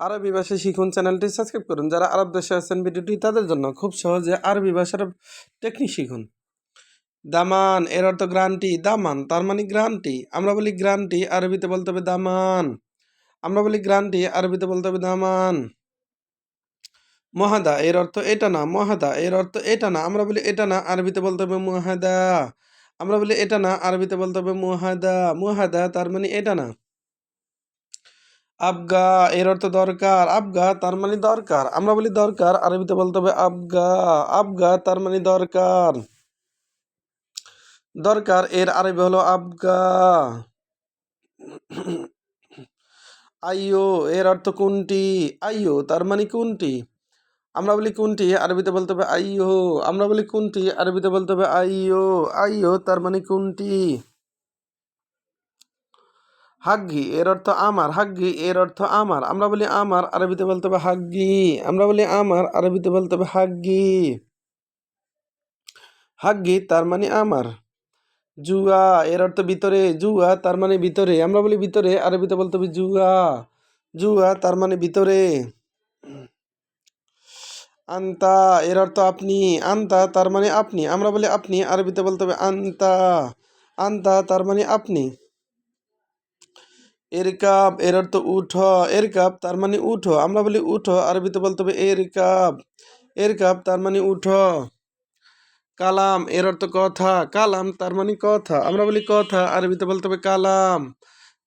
আরবি ভাষা শিখুন, চ্যানেলটি সাবস্ক্রাইব করুন। যারা আরব দেশে আছেন, ভিডিওটি তাদের জন্য খুব সহজে আরবি ভাষার টেকনিক শিখুন। দামান, এর অর্থ গ্রান্টি, দামান, তার মানে গ্রান্টি। আমরা বলি গ্রান্টি, আরবিতে বলতে হবে দামান। আমরা বলি গ্রান্টি, আরবিতে বলতে হবে দামান। মহাদা, এর অর্থ এটা না, মহাদা, এর অর্থ এটা না। আমরা বলি এটা না, আরবিতে বলতে হবে মুহাদা। আমরা বলি এটা না, আরবিতে বলতে হবে মুহাদা। মুহাদা, তার মানে এটা না। আবগা, এর অর্থ দরকার। আবগা, তার মানে দরকার। আমরা বলি দরকার, আরবিতে বলতে হবে আবগা। আবগা, তার মানে দরকার। দরকার, এর আরবি হলো আবগা। আইয়ো এর অর্থ কোনটি? আইয়ো তার মানে কোনটি? আমরা বলি কোনটি, আরবিতে বলতে হবে আইয়ো আমরা বলি কোনটি, আরবিতে বলতে হবে আইয়ো আইয়ো তার মানে কোনটি? হাগ্গি, এর অর্থ আমার, হাগ্গি, এর অর্থ আমার। আমরা বলি আমার, আরবিতে বলতে হবে হাগ্গি। আমরা বলি আমার, আরবিতে বলতে হবে হাগ্গি। হাগ্গি, তার মানে আমার। জুয়া, এর অর্থ ভিতরে। জুয়া, তার মানে ভিতরে। আমরা বলি ভিতরে, আরবিতে বলতে হবে জুয়া। জুয়া, তার মানে ভিতরে। আন্তা, এর অর্থ আপনি। আন্তা, তার মানে আপনি। আমরা বলি আপনি, আরবিতে বলতে হবে আন্তা। আন্তা, তার মানে আপনি। এরকাব এর অর্থ উঠো এরকাব তার মানে উঠো। আমরা বলি উঠো, আরবিতে বলতে হবে এরকাব এরকাব তার মানে উঠো। কালাম, এর অর্থ কথা। কালাম তার মানে কথা। আমরা বলি কথা, আরবিতে বলতে হবে কালাম।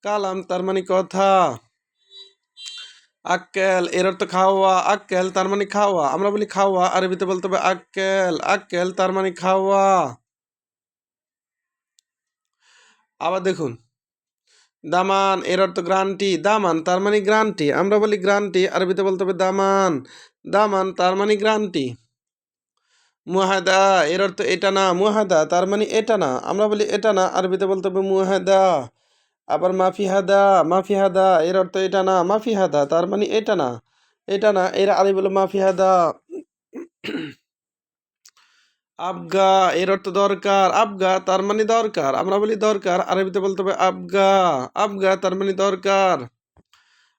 কালাম তার মানে কথা। আক্কেল, এর অর্থ খাওয়া। আক্কেল তার মানে খাওয়া। আমরা বলি খাওয়া, আরবিতে বলতে হবে আক্কেল। আক্কেল তার মানে খাওয়া। আবার দেখুন। দামান, এর অর্থ গ্রান্টি, দামান, তার মানে গ্রান্টি। আমরা বলি গ্রান্টি, আরবিতে বলতে হবে দামান। দামান, তার মানে গ্রান্টি। মুহাদা এর অর্থ এটা না। মুহাদা তার মানে এটা না। আমরা বলি এটা না, আরবিতে বলতে হবে মুহাদা আবার মাফিহাদা মাফিহাদা, এর অর্থ এটা না। মাফিহাদা, তার মানে এটা না। এটা না, এর আরবি বলো মাফিহাদা। আবগা, এর অর্থ দরকার। আবগা, তার মানে দরকার। আমরা বলি দরকার, আরবিতে বলতে হবে আবগা। আবগা, তার মানে দরকার।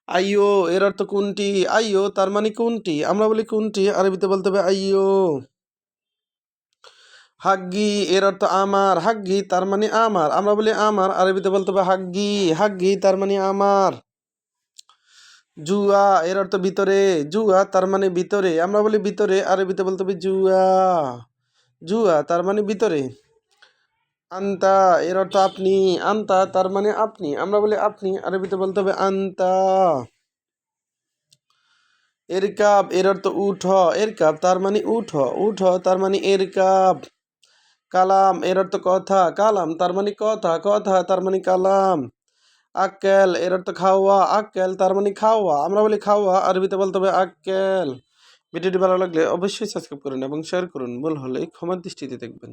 আইয়ো, এর অর্থ কোনটি? আইয়ো, তার মানে কোনটি? আমরা বলি কোনটি? আরবিতে বলতে হবে আইয়ো। হাগ্গি, এর অর্থ আমার। হাগ্গি, তার মানে আমার। আমরা বলি আমার, আরবিতে বলতে হবে হাগ্গি। হাগ্গি, তার মানে আমার। জুয়া, এর অর্থ ভিতরে। জুয়া, তার মানে ভিতরে। আমরা বলি ভিতরে, আরবিতে বলতে হবে জুয়া। জুয়া, তার মানে ভিতরে। আন্তা, এর অর্থ আপনি, আন্তা, তার মানে আপনি। আমরা বলি আপনি, আরবিতে বলতে হবে আন্তা। এরকাব, এর অর্থ উঠ, এরকাব, তার মানে উঠ উঠ, তার মানে এরকাব। কালাম, এর অর্থ কথা, কালাম, তার মানে কথা কথা, তার মানে কালাম। আক্কেল, এর অর্থ খাওয়া, আক্কেল, তার মানে খাওয়া। আমরা বলি খাওয়া, আরবিতে বলতে হবে আক্কেল। ভিডিওটি ভালো লাগলে অবশ্যই সাবস্ক্রাইব করুন এবং শেয়ার করুন। ভুল হলে ক্ষমার দৃষ্টিতে দেখবেন।